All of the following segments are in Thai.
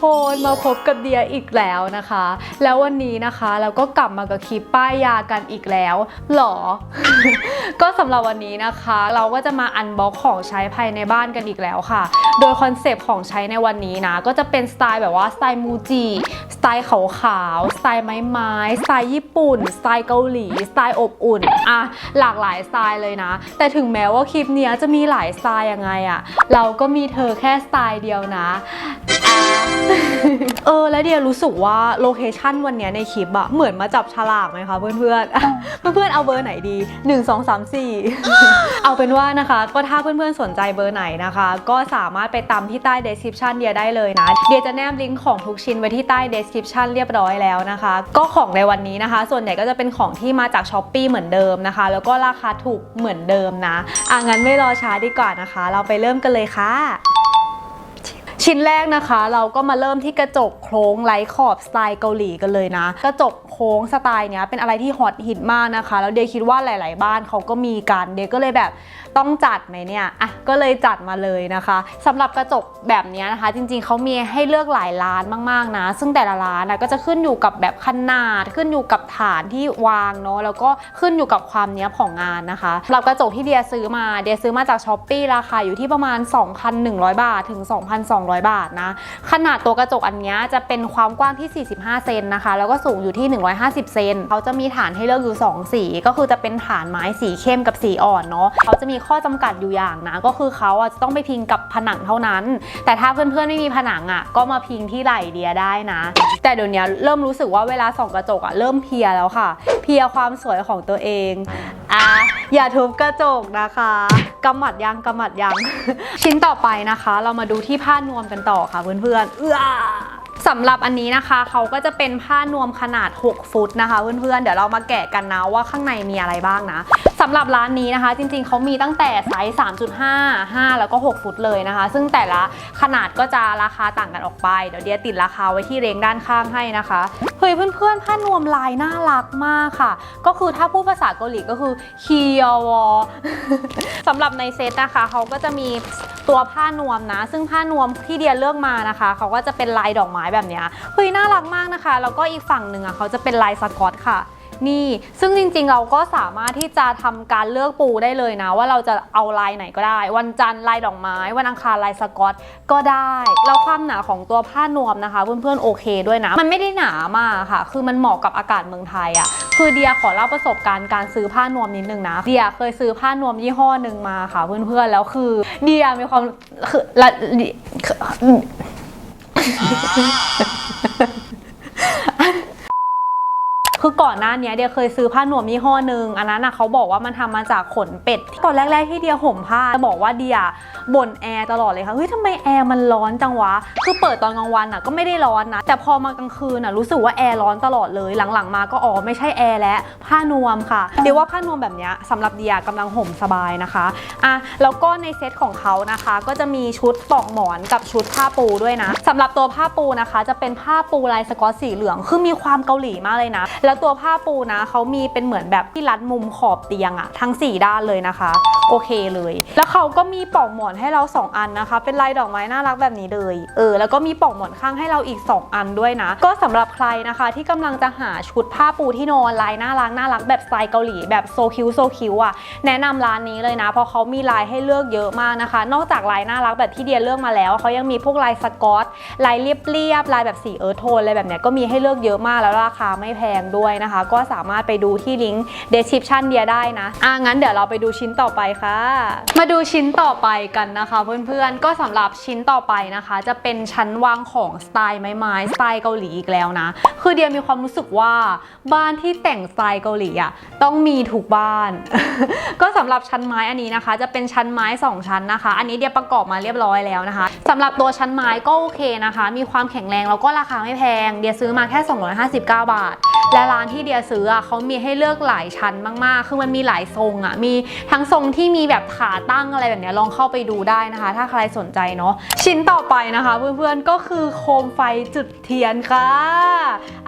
คนมาพบกับเดียอีกแล้วนะคะ แล้ววันนี้นะคะเราก็กลับมากับคลิปป้ายยากันอีกแล้วหรอ ก็สำหรับวันนี้นะคะ เราก็จะมาอันบ็อกของใช้ภายในบ้านกันอีกแล้วค่ะ โดยคอนเซปต์ของใช้ในวันนี้นะ ก็จะเป็นสไตล์แบบว่าสไตล์มูจิสไตล์ขาวๆสไตล์ไม้ไม้สไตล์ญี่ปุ่น สไตล์เกาหลีสไตล์อบอุ่นอะหลากหลายสไตล์เลยนะ แต่ถึงแม้ว่าคลิปนี้จะมีหลายสไตล์ยังไงอะเราก็มีเธอแค่สไตล์เดียวนะเออแล้วเดียรู้สึกว่าโลเคชันวันเนี้ยในคลิปอะเหมือนมาจับฉลากไหมคะเพื่อนๆเพื่อนๆเอาเบอร์ไหนดี 1 2 3 4 เอาเป็นว่านะคะ ก็ถ้าเพื่อนๆสนใจเบอร์ไหนนะคะ ก็สามารถไปตามที่ใต้ description เดียได้เลยนะ เดียจะแนบลิงก์ของทุกชิ้นไว้ที่ใต้ description เรียบร้อยแล้วนะคะ ก็ของในวันนี้นะคะ ส่วนใหญ่ก็จะเป็นของที่มาจาก s h อ p e e เหมือนเดิมนะคะ แล้วก็ราคาถูกเหมือนเดิมนะอะงั้นไม่รอช้าดีกว่านะคะ เราไปเริ่มกันเลยค่ะ ชิ้นแรกนะคะ เราก็มาเริ่มที่กระจกโค้งไร้ขอบสไตล์เกาหลีกันเลยนะ กระจกโค้งสไตล์เนี้ยเป็นอะไรที่ฮอตฮิตมากนะคะ แล้วเดยคิดว่าหลาย ๆ บ้านเขาก็มีกันเดยก็เลยแบบ ต้องจัดไหมเนี่ยอะก็เลยจัดมาเลยนะคะสำหรับกระจกแบบนี้นะคะ จริงๆเขามีให้เลือกหลายร้านมากๆนะ ซึ่งแต่ละร้านนะก็จะขึ้นอยู่กับแบบขนาด ขึ้นอยู่กับฐานที่วางเนาะแล้วก็ขึ้นอยู่กับความเนี้ยของงานนะคะสำหรับกระจกที่เดียซื้อมาเดียซื้อมาจากช้อปปี้ราคาอยู่ที่ประมาณ 2,100 บาทถึง 2,200 บาทนะขนาดตัวกระจกอันนี้จะเป็นความกว้างที่ 45 เซนนะคะ แล้วก็สูงอยู่ที่ 150 เซนเขาจะมีฐานให้เลือกอยู่ 2 สี ก็คือจะเป็นฐานไม้สีเข้มกับสีอ่อนเนาะเขาจะมีข้อจำกัดอยู่อย่างนะ ก็คือเขาอะจะต้องไปพิงกับผนังเท่านั้น แต่ถ้าเพื่อนๆไม่มีผนังอะก็มาพิงที่ไหล่เดียได้นะ แต่เดี๋ยวนี้เริ่มรู้สึกว่าเวลาส่องกระจกอะเริ่มเพียแล้วค่ะ เพียความสวยของตัวเองอะอย่าทุบกระจกนะคะกำหมัดยังกำหมัดยังชิ้นต่อไปนะคะ เรามาดูที่ผ้านวมกันต่อค่ะเพื่อนๆเอื้อ สำหรับอันนี้นะคะเขาก็จะเป็นผ้านวมขนาด 6 ฟุตนะคะเพื่อนๆเดี๋ยวเรามาแกะกันนะว่าข้างในมีอะไรบ้างนะสำหรับร้านนี้นะคะ จริงๆเขามีตั้งแต่ไซส์ 3.5 5 แล้วก็ 6 ฟุตเลยนะคะ ซึ่งแต่ละขนาดก็จะราคาต่างกันออกไป เดี๋ยวเดียติดราคาไว้ที่เรงด้านข้างให้นะคะเฮ้ยเพื่อนๆ ผ้านวมลายน่ารักมากค่ะ ก็คือถ้าพูดภาษาเกาหลีก็คือคียอวสำหรับในเซตนะคะเขาก็จะมีตัวผ้านวมนะ ซึ่งผ้านวมที่เดียเลือกมานะคะเขาก็จะเป็นลายดอกไม้แบบเนี้ยเฮ้ยน่ารักมากนะคะ แล้วก็อีกฝั่งหนึ่งอะเขาจะเป็นลายสกอตค่ะนี่ ซึ่งจริงๆ เราก็สามารถที่จะทำการเลือกปูได้เลยนะ ว่าเราจะเอาลายไหนก็ได้ วันจันทร์ลายดอกไม้ วันอังคารลายสกอตก็ได้แล้วความหนาของตัวผ้านวมนะคะ เพื่อนๆโอเคด้วยนะ มันไม่ได้หนามากค่ะ คือมันเหมาะกับอากาศเมืองไทยอะ่ะคือเดียขอเล่าประสบการณ์การซื้อผ้านวมนิดนึงนะเดียเคยซื้อผ้านวมยี่ห้อหนึ่งมาค่ะ เพื่อนๆแล้วคือเดียมีความคือละ ah. คือก่อนหน้านี้เดียเคยซื้อผ้านวมยี่ห้อหนึ่งอันนั้นนะเขาบอกว่ามันทำมาจากขนเป็ดตอนแรกๆที่เดียห่มผ้าจะบอกว่าเดียบ่นแอร์ตลอดเลยค่ะเฮ้ยทำไมแอร์มันร้อนจังวะคือเปิดตอนกลางวันอะก็ไม่ได้ร้อนนะแต่พอมากลางคืนอะรู้สึกว่าแอร์ร้อนตลอดเลยหลังๆมาก็อ๋อไม่ใช่แอร์แล้วผ้านวมค่ะเดียว่าผ้านวมแบบนี้ยสำหรับเดียกำลังห่มสบายนะคะอะแล้วก็ในเซตของเขานะคะ ก็จะมีชุดปลอกหมอนกับชุดผ้าปูด้วยนะสำหรับตัวผ้าปูนะคะ จะเป็นผ้าปูลายสกอตสีเหลืองคือมีความเกาหลีมากเลยนะแล้วตัวผ้าปูนะเขามีเป็นเหมือนแบบที่รัดมุมขอบเตียงอะทั้ง 4 ด้านเลยนะคะ โอเคเลย แล้วเขาก็มีปลอกหมอนให้เรา 2 อันนะคะ เป็นลายดอกไม้น่ารักแบบนี้เลยเออแล้วก็มีปลอกหมอนข้างให้เราอีก 2 อันด้วยนะ ก็สำหรับใครนะคะที่กำลังจะหาชุดผ้าปูที่นอนลายน่ารักน่ารักแบบสไตล์เกาหลีแบบโซคิวโซคิวอะแนะนำร้านนี้เลยนะ เพราะเขามีลายให้เลือกเยอะมากนะคะ นอกจากลายน่ารักแบบที่เดียเลือกมาแล้วเขายังมีพวกลายสกอตลายเรียบๆลายแบบสีเอิร์ธโทนอะไรแบบเนี้ยก็มีให้เลือกเยอะมากแล้วราคาไม่แพงด้วยนะคะ ก็สามารถไปดูที่ลิงก์ description เดียได้นะอะงั้นเดี๋ยวเราไปดูชิ้นต่อไปค่ะ มาดูชิ้นต่อไปกันนะคะ เพื่อนๆก็สำหรับชิ้นต่อไปนะคะ จะเป็นชั้นวางของสไตล์ไม้ๆสไตล์เกาหลีอีกแล้วนะ คือเดียมีความรู้สึกว่าบ้านที่แต่งสไตล์เกาหลีอะต้องมีทุกบ้าน ก็สำหรับชั้นไม้อันนี้นะคะ จะเป็นชั้นไม้ 2 ชั้นนะคะ อันนี้เดียประกอบมาเรียบร้อยแล้วนะคะสำหรับตัวชั้นไม้ก็โอเคนะคะ มีความแข็งแรงแล้วก็ราคาไม่แพง เดียซื้อมาแค่ 259 บาท และร้านที่เดียซื้ออะเขามีให้เลือกหลายชั้นมากๆ คือมันมีหลายทรงอะ มีทั้งทรงที่มีแบบขาตั้งอะไรแบบเนี้ยลองเข้าไปดูได้นะคะ ถ้าใครสนใจเนาะ ชิ้นต่อไปนะคะ เพื่อนๆ ก็คือโคมไฟจุดเทียนค่ะ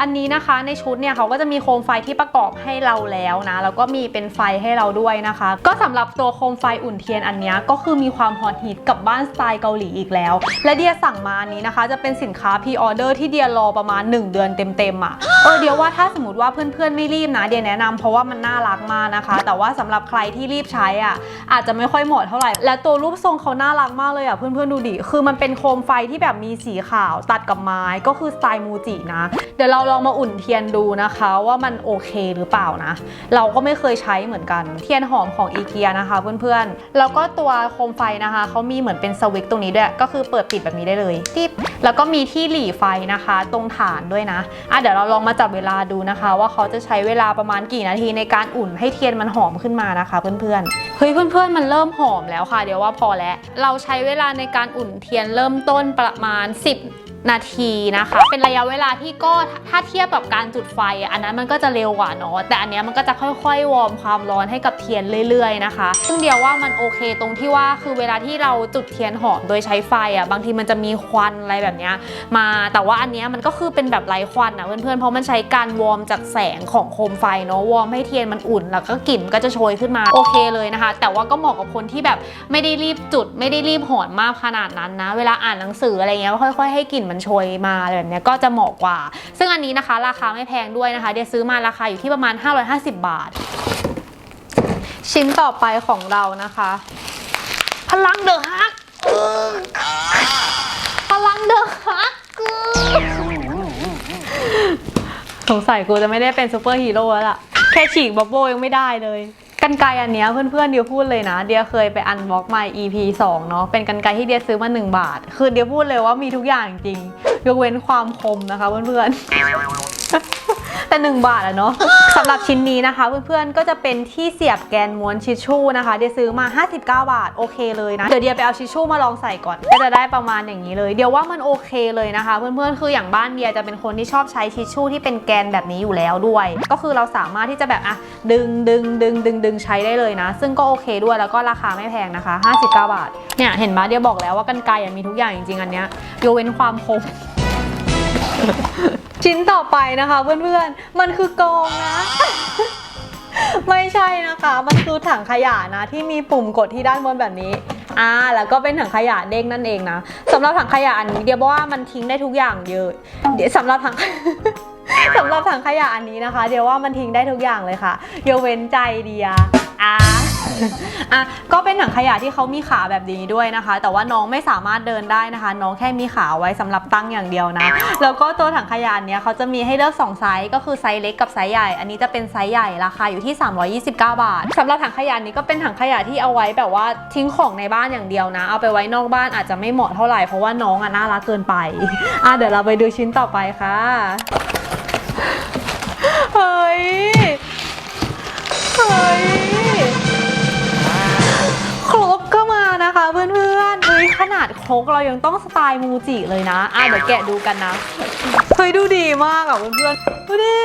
อันนี้นะคะในชุดเนี่ยเขาก็จะมีโคมไฟที่ประกอบให้เราแล้วนะ แล้วก็มีเป็นไฟให้เราด้วยนะคะ ก็สำหรับตัวโคมไฟอุ่นเทียนอันนี้ก็คือมีความฮอตฮิตกับบ้านสไตล์เกาหลีอีกแล้ว และเดียสั่งมาอันนี้นะคะ จะเป็นสินค้าพรีออเดอร์ที่เดียรอประมาณ 1 เดือนเต็มๆอะ เออเดียวว่าถ้าสมมติว่าเพื่อนๆไม่รีบนะเดียแนะนำเพราะว่ามันน่ารักมากนะคะ แต่ว่าสำหรับใครที่รีบใช้อะอาจจะไม่ค่อยเหมาะเท่าไหร่ และตัวรูปทรงเขาน่ารักมากเลยอะเพื่อนๆดูดิคือมันเป็นโคมไฟที่แบบมีสีขาวตัดกับไม้ก็คือสไตล์มูจินะ เดี๋ยวเราลองมาอุ่นเทียนดูนะคะว่ามันโอเคหรือเปล่านะ เราก็ไม่เคยใช้เหมือนกัน เทียนหอมของอีเกียนะคะเพื่อนๆแล้วก็ตัวโคมไฟนะคะเขามีเหมือนเป็นสวิตช์ตรงนี้ด้วยก็คือเปิดปิดแบบนี้ได้เลยติ๊บแล้วก็มีที่หลีไฟนะคะ ตรงฐานด้วยนะอะเดี๋ยวเราลองมาจับเวลาดูนะคะว่าเขาจะใช้เวลาประมาณกี่นาทีในการอุ่นให้เทียนมันหอมขึ้นมานะคะ เพื่อนๆเฮ้ยเพื่อนๆมันเริ่มหอมแล้วค่ะ เดี๋ยวว่าพอแล้วเราใช้เวลาในการอุ่นเทียนเริ่มต้นประมาณ 10 นาทีนะคะ เป็นระยะเวลาที่ก็ถ้าเทียบกับการจุดไฟ อันนั้นมันก็จะเร็วกว่าเนาะแต่อันเนี้ยมันก็จะค่อยๆวอร์มความร้อนให้กับเทียนเรื่อยๆนะคะ ซึ่งเดียวว่ามันโอเคตรงที่ว่าคือเวลาที่เราจุดเทียนหอมโดยใช้ไฟอะบางทีมันจะมีควันอะไรแบบเนี้ยมาแต่ว่าอันเนี้ยมันก็คือเป็นแบบไร้ควันอะเพื่อนๆเพราะมันใช้การวอร์มจากแสงของโคมไฟเนาะวอร์มให้เทียนมันอุ่นแล้วก็กลิ่นก็จะโชยขึ้นมาโอเคเลยนะคะ แต่ว่าก็เหมาะกับคนที่แบบไม่ได้รีบจุด ไม่ได้รีบหอนมากขนาดนั้นนะ เวลาอ่านหนังสืออะไรเงี้ยค่อย ๆ ให้กลิ่นมันโชยมาอะไรแบบนี้ก็จะเหมาะกว่า ซึ่งอันนี้นะคะ ราคาไม่แพงด้วยนะคะเดี๋ยวซื้อมาราคาอยู่ที่ประมาณ 550 บาท ชิ้นต่อไปของเรานะคะ พลังเดอะฮักพลังเดอะฮักสงสัยกูจะไม่ได้เป็นซูเปอร์ฮีโร่แล้วล่ะ แค่ฉีกบับโบยังไม่ได้เลย กันไกลอันเนี้ยเพื่อนๆเดียวพูดเลยนะ เดียเคยไปอันบล็อกมา EP 2 เนาะเป็นกันไกลที่เดียซื้อมา 1 บาท คือเดียพูดเลยว่ามีทุกอย่างจริง ยกเว้นความคมนะคะเพื่อนๆ แต่ 1 บาทอะเนาะสำหรับชิ้นนี้นะคะ เพื่อนๆก็จะเป็นที่เสียบแกนม้วนชิชชู่นะคะ เดียซื้อมา 59 บาท โอเคเลยนะ เดี๋ยวเดียไปเอาชิชชู่มาลองใส่ก่อนก็จะได้ประมาณอย่างนี้เลย เดี๋ยวว่ามันโอเคเลยนะคะ เพื่อนๆคืออย่างบ้านเดียจะเป็นคนที่ชอบใช้ชิชชู่ที่เป็นแกนแบบนี้อยู่แล้วด้วย ก็คือเราสามารถที่จะแบบอะดึงดึงดึงดึงดึงใช้ได้เลยนะ ซึ่งก็โอเคด้วยแล้วก็ราคาไม่แพงนะคะ 59 บาทเนี่ยเห็นไหมเดียบอกแล้วว่ากันไกรอะมีทุกอย่างจริงๆอันเนี้ยยกเว้นความคม ชิ้นต่อไปนะคะเพื่อนๆ มันคือกองนะ ไม่ใช่นะคะ มันคือถังขยะนะ ที่มีปุ่มกดที่ด้านบนแบบนี้อ่าแล้วก็เป็นถังขยะเด้งนั่นเองนะสำหรับถังขยะอันนี้เดียบอกว่ามันทิ้งได้ทุกอย่างเยอะ เดี๋ยวสำหรับถังสำหรับถังขยะอันนี้นะคะ เดียวว่ามันทิ้งได้ทุกอย่างเลยค่ะยกเว้นใจเดียอ่า อะก็เป็นถังขยะที่เขามีขาแบบนี้ด้วยนะคะ แต่ว่าน้องไม่สามารถเดินได้นะคะ น้องแค่มีขาไว้สำหรับตั้งอย่างเดียวนะ แล้วก็ตัวถังขยะเนี้ยเขาจะมีให้เลือก2ไซส์ก็คือไซส์เล็กกับไซส์ใหญ่ อันนี้จะเป็นไซส์ใหญ่ราคาอยู่ที่ 329 บาทสำหรับถังขยะนี้ก็เป็นถังขยะที่เอาไว้แบบว่าทิ้งของในบ้านอย่างเดียวนะ เอาไปไว้นอกบ้านอาจจะไม่เหมาะเท่าไหร่เพราะว่าน้องอะน่ารักเกินไปอะเดี๋ยวเราไปดูชิ้นต่อไปค่ะเฮ้ยเฮ้ย ครกก็มานะคะเพื่อนๆเฮ้ยขนาดครกเรายังต้องสไตล์มูจิเลยนะ อะเดี๋ยวแกะดูกันนะ เฮ้ยดูดีมากอะเพื่อนๆดูดิ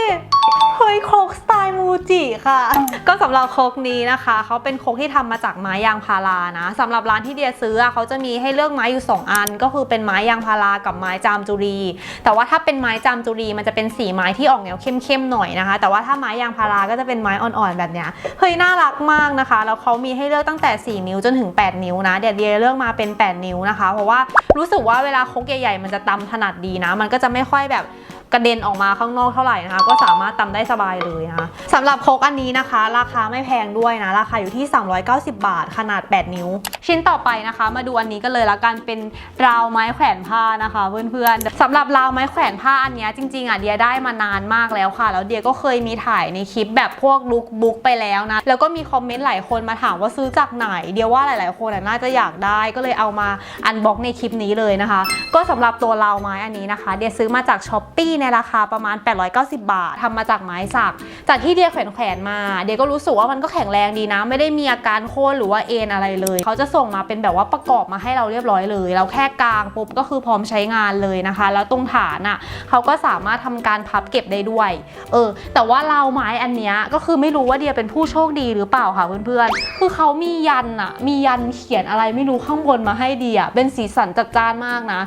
เฮ้ยโครกสไตล์มูจิค่ะ ก็สำหรับโครกนี้นะคะ เขาเป็นโครกที่ทำมาจากไม้ยางพารานะสำหรับร้านที่เดียซื้ออะเขาจะมีให้เลือกไม้อยู่ 2 อัน ก็คือเป็นไม้ยางพารากับไม้จามจุรี แต่ว่าถ้าเป็นไม้จามจุรีมันจะเป็นสีไม้ที่ออกแนวเข้มๆหน่อยนะคะ แต่ว่าถ้าไม้ยางพาราก็จะเป็นไม้อ่อนๆแบบเนี้ยเฮ้ยน่ารักมากนะคะ แล้วเขามีให้เลือกตั้งแต่ 4 นิ้วจนถึง 8 นิ้วนะเดี๋ยวเดียเลือกมาเป็น 8 นิ้วนะคะ เพราะว่ารู้สึกว่าเวลาครกใหญ่ๆมันจะตำถนัดดีนะ มันก็จะไม่ค่อยแบบ กระเด็นออกมาข้างนอกเท่าไหร่นะคะ ก็สามารถตำได้สบายเลยนะคะสำหรับโครกอันนี้นะคะ ราคาไม่แพงด้วยนะ ราคาอยู่ที่ 390 บาท ขนาด 8 นิ้ว ชิ้นต่อไปนะคะ มาดูอันนี้กันเลยละกันเป็นราวไม้แขวนผ้านะคะเพื่อนๆสำหรับราวไม้แขวนผ้าอันนี้จริงๆอะเดียได้มานานมากแล้วค่ะ แล้วเดียก็เคยมีถ่ายในคลิปแบบพวกลุคบุ๊กไปแล้วนะแล้วก็มีคอมเมนต์หลายคนมาถามว่าซื้อจากไหน เดียว่าหลายๆ คนอะน่าจะอยากได้ก็เลยเอามาอันบ็อกในคลิปนี้เลยนะคะ ก็สำหรับตัวราวไม้อันนี้นะคะ เดียซื้อมาจากช้อปปี้ในราคาประมาณ 890 บาททำมาจากไม้สัก จากที่เดียแขวนแขวนๆมา เดียก็รู้สึกว่ามันก็แข็งแรงดีนะ ไม่ได้มีอาการโค่นหรือว่าเอ็นอะไรเลย เขาจะส่งมาเป็นแบบว่าประกอบมาให้เราเรียบร้อยเลย เราแค่กางปุ๊บก็คือพร้อมใช้งานเลยนะคะ แล้วตรงฐานอะเขาก็สามารถทำการพับเก็บได้ด้วย เออ แต่ว่าเราวไม้อันเนี้ยก็คือไม่รู้ว่าเดียเป็นผู้โชคดีหรือเปล่าค่ะเพื่อนๆ คือเขามียันอะมียันเขียนอะไรไม่รู้ข้างบนมาให้เดียเป็นสีสันจัดจ้านมากนะ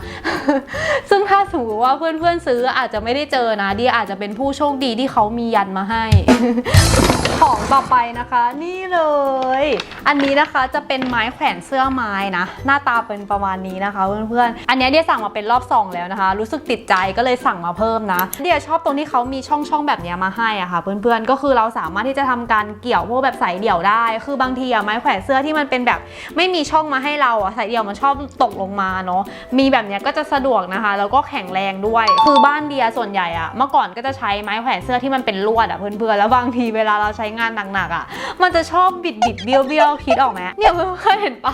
ซึ่งถ้าสมมติว่าเพื่อนๆซื้ออาจจะไม่ได้เจอนะเดียอาจจะเป็นผู้โชคดีที่เขามียันมาให้ ของต่อไปนะคะ นี่เลย อันนี้นะคะจะเป็นไม้แขวนเสื้อไม้นะ หน้าตาเป็นประมาณนี้นะคะเพื่อนๆ อันนี้เดียสั่งมาเป็นรอบสองแล้วนะคะ รู้สึกติดใจก็เลยสั่งมาเพิ่มนะ เดียชอบตรงที่เขามีช่องๆแบบนี้มาให้อะค่ะ เพื่อนๆ ก็คือเราสามารถที่จะทำการเกี่ยวพวกแบบสายเดี่ยวได้ คือบางทีอะไม้แขวนเสื้อที่มันเป็นแบบไม่มีช่องมาให้เราอะสายเดี่ยวมันชอบตกลงมาเนาะ มีแบบนี้ก็จะสะดวกนะคะ แล้วก็แข็งแรงด้วย คือบ้านเดียส่วนใหญ่อะเมื่อก่อนก็จะใช้ไม้แขวนเสื้อที่มันเป็นลวดอะเพื่อนๆ แล้วบางทีเวลาเราใช้งานหนักๆอะมันจะชอบบิดบิดเบี้ยวเบี้ยวคิดออกไหมเนี่ยเพื่อนเคยเห็นปะ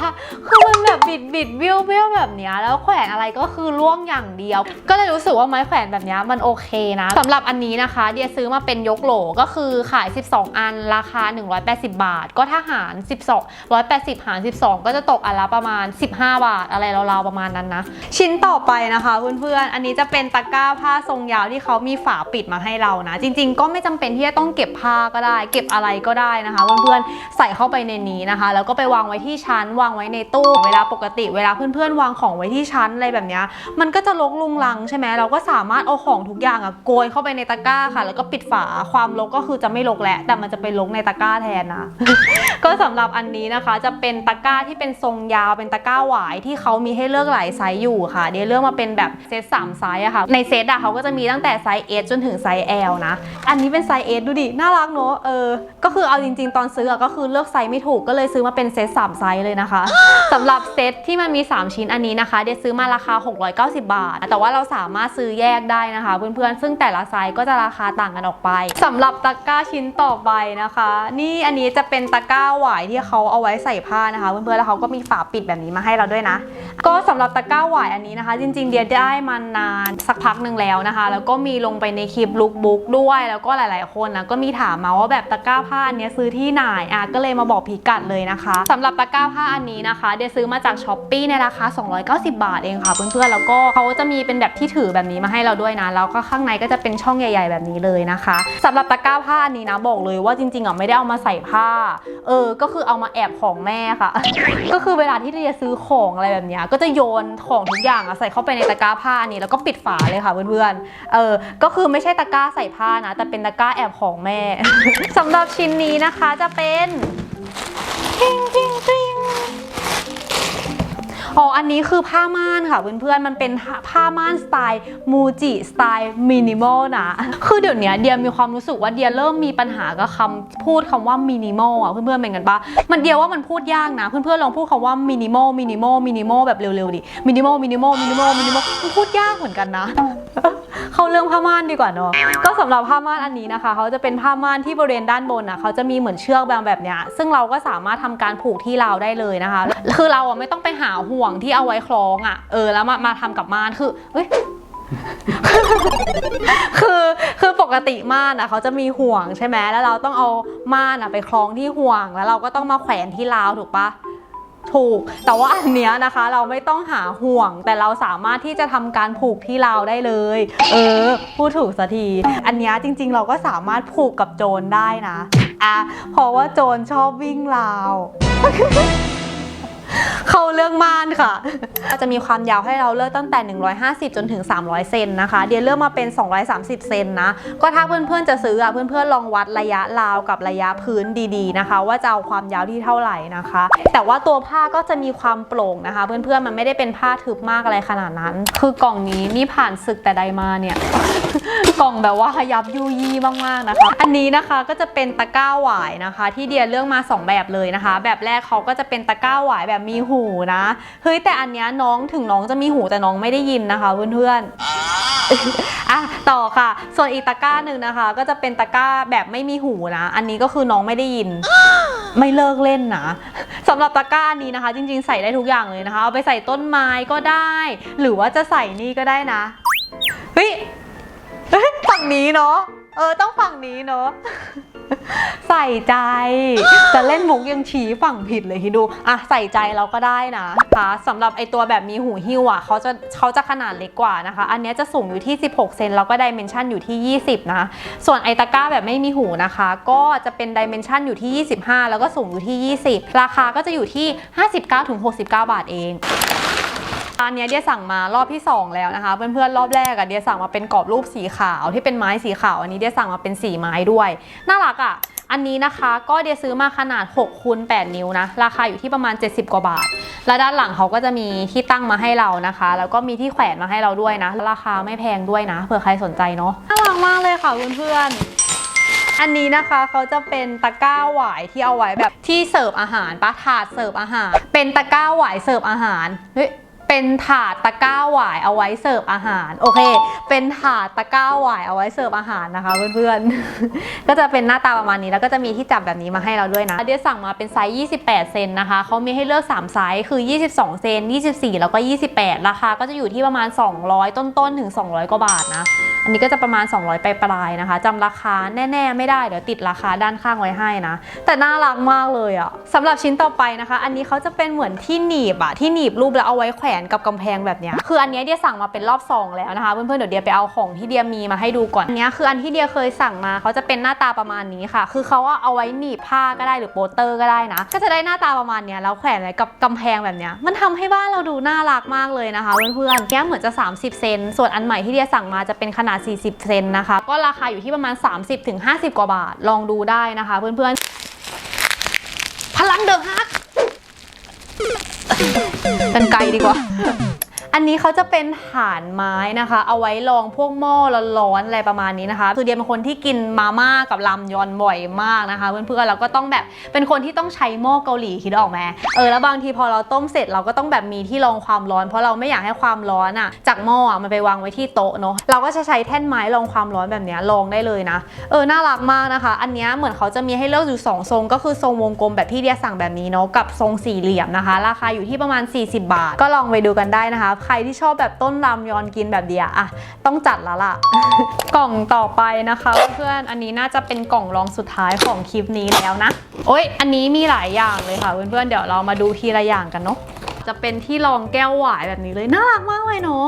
คือมันแบบบิดบิดเบี้ยวเบี้ยวแบบเนี้ยแล้วแขวนอะไรก็คือล่วงอย่างเดียว ก็เลยรู้สึกว่าไม้แขวนแบบนี้มันโอเคนะสำหรับอันนี้นะคะ เดียซื้อมาเป็นยกโหลก็คือขาย 12 อันราคา 180 บาท ก็ถ้าหาร 12 180 หาร 12 ก็จะตกอันละประมาณ 15 บาทอะไรราวๆประมาณนั้นนะ ชิ้นต่อไปนะคะเพื่อนๆอันนี้จะเป็นตะกร้าผ้าทรงยาวที่เขามีฝาปิดมาให้เรานะ จริง ๆ ก็ไม่จำเป็นที่จะต้องเก็บผ้าก็ได้ เก็บอะไรก็ได้นะคะเพื่อนๆใส่เข้าไปในนี้นะคะ แล้วก็ไปวางไว้ที่ชั้น วางไว้ในตู้ เวลาปกติเวลาเพื่อนๆ วางของไว้ที่ชั้นอะไรแบบนี้มันก็จะลกลุงลังใช่ไหมเราก็สามารถเอาของทุกอย่างอะโกยเข้าไปในตะกร้าค่ะ แล้วก็ปิดฝาความลกก็คือจะไม่ลกแหละแต่มันจะไปลกในตะกร้าแทนนะก็สำหรับอันนี้นะคะจะเป็นตะกร้าที่เป็นทรงยาวเป็นตะกร้าหวายที่เขามีให้เลือกหลายไซส์อยู่ค่ะ เดี๋ยวเลือกมาเป็นแบบเซตสามไซส์อะค่ะ ในเซตอะเขาก็จะมีตั้งแต่ไซส์ S จนถึงไซส์ L นะ อันนี้เป็นไซส์ S ดูดิ น่ารักเนอะเออก็คือเอาจริง ๆ ตอนซื้อก็คือเลือกไซส์ไม่ถูกก็เลยซื้อมาเป็นเซตสามไซส์เลยนะคะสำหรับเซตที่มันมี 3 ชิ้นอันนี้นะคะ เดี๋ยวซื้อมาราคา 690 บาท แต่ว่าเราสามารถซื้อแยกได้นะคะ เพื่อนๆ ซึ่งแต่ละไซส์ก็จะราคาต่างกันออกไปสำหรับตะกร้าชิ้นต่อไปนะคะ นี่อันนี้จะเป็นตะกร้าหวายที่เขาเอาไว้ใส่ผ้านะคะ เพื่อนๆแล้วเขาก็มีฝาปิดแบบนี้มาให้เราด้วยนะ ก็สำหรับตะกร้าหวายอันนี้นะคะ จริง ๆ เดียได้มานานสักพักหนึ่งแล้วนะคะ แล้วก็มีลงไปในคลิปลุคบุ๊กด้วย แล้วก็หลาย ๆ คนนะก็มีถามมาว่าแบบตะร้าผ้าอันนี้ซื้อที่ไหนอะก็เลยมาบอกพิกัดเลยนะคะสำหรับตะกร้าผ้าอันนี้นะคะ เดียซื้อมาจากช้อปปีในราคา 290 บาทเองค่ะเพื่อนๆแล้วก็เขาจะมีเป็นแบบที่ถือแบบนี้มาให้เราด้วยนะ แล้วก็ข้างในก็จะเป็นช่องใหญ่ ๆ แบบนี้เลยนะคะสำหรับตะกร้าผ้าอันนี้นะบอกเลยว่าจริงๆอะไม่ได้เอามาใส่ผ้า เออ ก็คือเอามาแอบของแม่ค่ะ ก็คือเวลาที่เดียซื้อของอะไรแบบนี้ก็จะโยนของทุกอย่างอะใส่เข้าไปในตะกร้าผ้าอันนี้แล้วก็ปิดฝาเลยค่ะเพื่อนๆเออก็คือไม่ใช่ตะกร้าใส่ผ้านะ แต่เป็นตะกร้าแอบของแม่สำหรับชิ้นนี้นะคะจะเป็นทิงทิงทิงอ๋อ อันนี้คือผ้าม่านค่ะเพื่อนๆ มันเป็นผ้าม่านสไตล์มูจิสไตล์มินิมอลนะ คือเดี๋ยวเนี้ยเดียมีความรู้สึกว่าเดียเริ่มมีปัญหากับคำพูดคำว่ามินิมอลอะเพื่อนๆเป็นกันปะมันเดียวว่ามันพูดยากนะ เพื่อนๆลองพูดคำว่ามินิมอลมินิมอลมินิมอลแบบเร็วๆดิมินิมอลมินิมอลมินิมอลมินิมอลมันพูดยากเหมือนกันนะ เข้าเรื่องผ้าม่านดีกว่าเนาะก็สำหรับผ้าม่านอันนี้นะคะเขาจะเป็นผ้าม่านที่บริเวณด้านบนอะเขาจะมีเหมือนเชือกแบบแบบเนี้ยซึ่งเราก็สามารถทำการผูกที่ราวได้เลยนะคะ คือเราอะไม่ต้องไปหาห่วงที่เอาไว้คล้องอะเออแล้วมามาทำกับม่านคือเฮ้ยคือคือปกติม่านอะเขาจะมีห่วงใช่ไหมแล้วเราต้องเอาม่านอะไปคล้องที่ห่วง แล้วเราก็ต้องมาแขวนที่ราวถูกปะ ถูก แต่ว่าอันเนี้ยนะคะเราไม่ต้องหาห่วง แต่เราสามารถที่จะทำการผูกที่ราวได้เลย เออ พูดถูกสักที อันเนี้ยจริงๆ เราก็สามารถผูกกับโจรได้นะ อะ เพราะว่าโจรชอบวิ่งราว เข้าเรื่องม่านค่ะจะมีความยาวให้เราเลือกตั้งแต่ 150 จนถึง 300 เซนนะคะ เดี๋ยวเลือกมาเป็น 230 เซนนะ ก็ถ้าเพื่อนๆจะซื้ออะเพื่อนๆลองวัดระยะราวกับระยะพื้นดีๆนะคะ ว่าจะเอาความยาวที่เท่าไหร่นะคะ แต่ว่าตัวผ้าก็จะมีความโปร่งนะคะ เพื่อนๆมันไม่ได้เป็นผ้าทึบมากอะไรขนาดนั้น คือกล่องนี้นี่ผ่านศึกแต่ใดมาเนี่ยกล่องแบบว่าขยับยุยี่มากๆนะคะ อันนี้นะคะก็จะเป็นตะกร้าหวายนะคะ ที่เดียเลือกมา 2 แบบเลยนะคะ แบบแรกเขาก็จะเป็นตะกร้าหวายแบบมีหูนะเฮ้ยแต่อันเนี้ยน้องถึงน้องจะมีหูแต่น้องไม่ได้ยินนะคะเพื่อนๆอะต่อค่ะ ส่วนอีกตะกร้าหนึ่งนะคะ ก็จะเป็นตะกร้าแบบไม่มีหูนะ อันนี้ก็คือน้องไม่ได้ยิน ไม่เลิกเล่นนะสำหรับตะกร้านี้นะคะ จริง ๆ ใส่ได้ทุกอย่างเลยนะคะ เอาไปใส่ต้นไม้ก็ได้ หรือว่าจะใส่นี่ก็ได้นะเฮ้ยเอ้ยฝั่งนี้เนาะเออต้องฝั่งนี้เนาะ ใส่ใจ จะเล่นมุกยังชี้ฝั่งผิดเลยคิดดูอะใส่ใจเราก็ได้นะคะสำหรับไอตัวแบบมีหูหิ้วอะเขาจะเขาจะขนาดเล็กกว่านะคะ อันเนี้ยจะสูงอยู่ที่ 16 เซนแล้วก็ดิเมนชันอยู่ที่ 20 นะคะ ส่วนไอตะก้าแบบไม่มีหูนะคะ ก็จะเป็นดิเมนชันอยู่ที่ 25 แล้วก็สูงอยู่ที่ 20 ราคาก็จะอยู่ที่ 59-69 บาทเอง อันเนี้ยเดียสั่งมารอบที่ 2 แล้วนะคะ เพื่อนๆรอบแรกอะเดียสั่งมาเป็นกรอบรูปสีขาวที่เป็นไม้สีขาว อันนี้เดียสั่งมาเป็นสีไม้ด้วย น่ารักอะอันนี้นะคะก็เดียซื้อมาขนาด6คูณ8นิ้วนะ ราคาอยู่ที่ประมาณ 70 กว่าบาท และด้านหลังเขาก็จะมีที่ตั้งมาให้เรานะคะ แล้วก็มีที่แขวนมาให้เราด้วยนะ ราคาไม่แพงด้วยนะเผื่อใครสนใจเนาะน่ารักมากเลยค่ะเพื่อนๆอันนี้นะคะเขาจะเป็นตะกร้าหวายที่เอาไว้แบบที่เสิร์ฟอาหารปะถาดเสิร์ฟอาหาร เป็นตะกร้าหวายเสิร์ฟอาหารเฮ้ย เป็นถาดตะกร้าหวายเอาไว้เสิร์ฟอาหาร โอเค เป็นถาดตะกร้าหวายเอาไว้เสิร์ฟอาหารนะคะเพื่อนๆ ก็จะเป็นหน้าตาประมาณนี้แล้วก็จะมีที่จับแบบนี้มาให้เราด้วยนะเดียสั่งมาเป็นไซส์ 28 เซนนะคะเขามีให้เลือก 3 ไซส์คือ 22 เซน 24 แล้วก็ 28 ราคาก็จะอยู่ที่ประมาณ 200 ต้นๆ ถึง 200 กว่าบาทนะ อันนี้ก็จะประมาณ 200 ไปปลายนะคะจำราคาแน่ ๆ ไม่ได้ เดี๋ยวติดราคาด้านข้างไว้ให้นะ แต่น่ารักมากเลยอะสำหรับชิ้นต่อไปนะคะ อันนี้เขาจะเป็นเหมือนที่หนีบอะที่หนีบรูปแล้วเอาไว้แขวนกับกำแพงแบบนี้คืออันนี้เดียสั่งมาเป็นรอบสองแล้วนะคะเพื่อนๆเดี๋ยวเดียไปเอาของที่เดียมีมาให้ดูก่อนอันนี้คืออันที่เดียเคยสั่งมาเขาจะเป็นหน้าตาประมาณนี้ค่ะ คือเขาว่าเอาไว้หนีบผ้าก็ได้หรือโปสเตอร์ก็ได้นะ ก็จะได้หน้าตาประมาณนี้แล้วแขวนไว้กับกำแพงแบบนี้มันทำให้บ้านเราดูน่ารักมากเลยนะคะเพื่อนๆแก้มเหมือนจะ 30 เซนส่วนอันใหม่ที่เดียสั่งมาจะเป็นขนาด40 เซนนะคะ ก็ราคาอยู่ที่ประมาณ 30-50 กว่าบาท ลองดูได้นะคะเพื่อนๆ พลังเดอะฮักกันไกลดีกว่า อันนี้เขาจะเป็นฐานไม้นะคะ เอาไว้รองพวกหม้อร้อนๆอะไรประมาณนี้นะคะคือเดียเป็นคนที่กินมาม่ากับลำยอนบ่อยมากนะคะเพื่อนๆเราก็ต้องแบบเป็นคนที่ต้องใช้หม้อเกาหลีคิดออกไหมเออแล้วบางทีพอเราต้มเสร็จเราก็ต้องแบบมีที่รองความร้อน เพราะเราไม่อยากให้ความร้อนอะ จากหม้ออะมันไปวางไว้ที่โต๊ะเนาะเราก็จะใช้แท่นไม้รองความร้อนแบบนี้รองได้เลยนะ เออน่ารักมากนะคะ อันนี้เหมือนเขาจะมีให้เลือกอยู่สองทรง ก็คือทรงวงกลมแบบที่เดียสั่งแบบนี้เนาะกับทรงสี่เหลี่ยมนะคะ ราคาอยู่ที่ประมาณ 40 บาท ก็ลองไปดูกันได้นะคะใครที่ชอบแบบต้นรำยอนกินแบบเดียอะต้องจัดแล้วล่ะ กล่องต่อไปนะคะ เพื่อนอันนี้น่าจะเป็นกล่องรองสุดท้ายของคลิปนี้แล้วนะ โอ๊ยอันนี้มีหลายอย่างเลยค่ะเพื่อนๆเดี๋ยวเรามาดูทีละอย่างกันเนาะจะเป็นที่รองแก้วหวายแบบนี้เลยน่ารักมากเลยเนาะ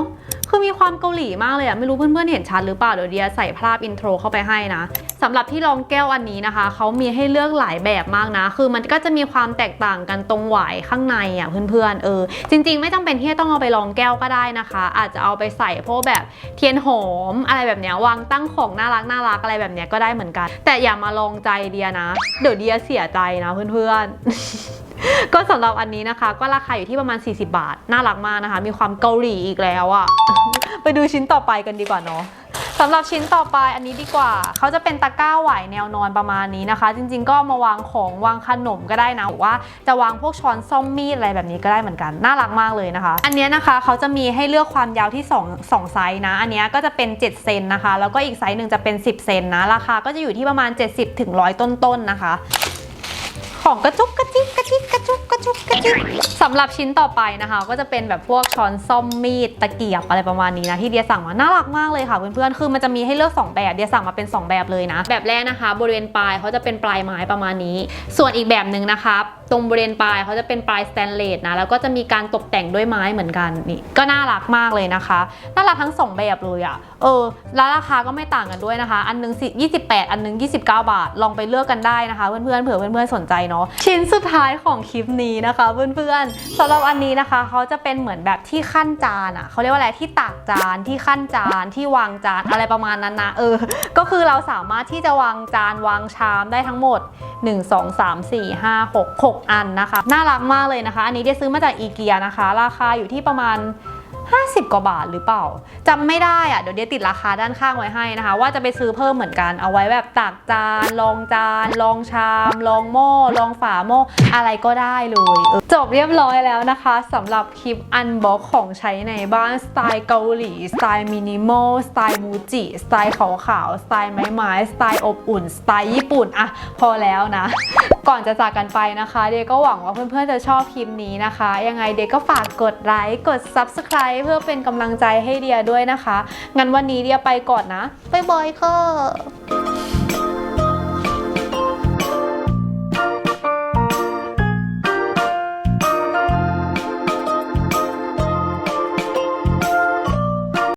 คือมีความเกาหลีมากเลยอะไม่รู้เพื่อนๆเห็นชัดหรือเปล่าเดี๋ยวเดียใส่ภาพอินโทรเข้าไปให้นะ สำหรับที่รองแก้วอันนี้นะคะเขามีให้เลือกหลายแบบมากนะ คือมันก็จะมีความแตกต่างกันตรงหวายข้างในอะเพื่อนๆเออจริง ๆ ไม่จำเป็นที่จะต้องเอาไปรองแก้วก็ได้นะคะ อาจจะเอาไปใส่พวกแบบเทียนหอมอะไรแบบเนี้ยวางตั้งของน่ารักน่ารักอะไรแบบเนี้ยก็ได้เหมือนกัน แต่อย่ามาลองใจเดียนะ เดี๋ยวเดียเสียใจนะเพื่อนๆก็สำหรับอันนี้นะคะ ก็ราคาอยู่ที่ประมาณ 40 บาท น่ารักมากนะคะ มีความเกาหลีอีกแล้วอะไปดูชิ้นต่อไปกันดีกว่าเนาะสำหรับชิ้นต่อไปอันนี้ดีกว่า เขาจะเป็นตะกร้าไหวแนวนอนประมาณนี้นะคะ จริงๆ ก็มาวางของวางขนมก็ได้นะหรือว่าจะวางพวกช้อนซ่อมมีดอะไรแบบนี้ก็ได้เหมือนกัน น่ารักมากเลยนะคะ อันนี้นะคะเขาจะมีให้เลือกความยาวที่2 2ไซส์นะ อันนี้ก็จะเป็น 7 เซนนะคะ แล้วก็อีกไซส์หนึ่งจะเป็น 10 เซนนะ ราคาก็จะอยู่ที่ประมาณ 70ถึง100 ต้นๆนะคะ ของกระจุกกระจิกกระจิกกระจุกกระจุกกระจิกสำหรับชิ้นต่อไปนะคะ ก็จะเป็นแบบพวกช้อนซ่อมมีดตะเกียบอะไรประมาณนี้นะที่เดียสั่งมาน่ารักมากเลยค่ะเพื่อนๆคือมันจะมีให้เลือก 2 แบบเดียสั่งมาเป็น 2 แบบเลยนะ แบบแรกนะคะ บริเวณปลายเขาจะเป็นปลายไม้ประมาณนี้ ส่วนอีกแบบหนึ่งนะคะตรงบริเวณปลายเขาจะเป็นปลายสแตนเลสนะแล้วก็จะมีการตกแต่งด้วยไม้เหมือนกันนี่ก็น่ารักมากเลยนะคะน่ารักทั้งสองแบบเลยอะ่ะเออแล้วราคาก็ไม่ต่างกันด้วยนะคะ อันหนึงสิ28 อันนึง 29 บาท ลองไปเลือกกันได้นะคะ เพื่อนๆเผื่อเพื่อนๆสนใจเนาะชิ้นสุดท้ายของคลิปนี้นะคะเพื่อนๆสำหรับอันนี้นะคะเขาจะเป็นเหมือนแบบที่ขั้นจานอะ่ะเขาเรียกว่าอะไรที่ตักจานที่ขั้นจานที่วางจานอะไรประมาณนั้นนะเออ ก็คือเราสามารถที่จะวางจานวางชามได้ทั้งหมด 1 2 3 4 5 6 6 อันนะคะ น่ารักมากเลยนะคะ อันนี้ได้ซื้อมาจากอีเกียนะคะ ราคาอยู่ที่ประมาณ 50 กว่าบาทหรือเปล่าจำไม่ได้อะเดี๋ยวเดียติดราคาด้านข้างไว้ให้นะคะ ว่าจะไปซื้อเพิ่มเหมือนกันเอาไว้แบบตักจานรองจานรองชามรองหม้อรองฝาหม้ออะไรก็ได้เลย จบเรียบร้อยแล้วนะคะสำหรับคลิปอันบ็อกของใช้ในบ้านสไตล์เกาหลีสไตล์มินิมอลสไตล์มูจิสไตล์ขาวๆสไตล์ไม้ไม้สไตล์อบอุ่นสไตล์ญี่ปุ่นอะพอแล้วนะ ก่อนจะจากกันไปนะคะ เดยก็หวังว่าเพื่อนๆจะชอบคลิปนี้นะคะ ยังไงเดยก็ฝากกดไลค์กด Subscribe ค์เพื่อเป็นกำลังใจให้เดียด้วยนะคะ งั้นวันนี้เดียไปก่อนนะ บ๊ายบายค่ะ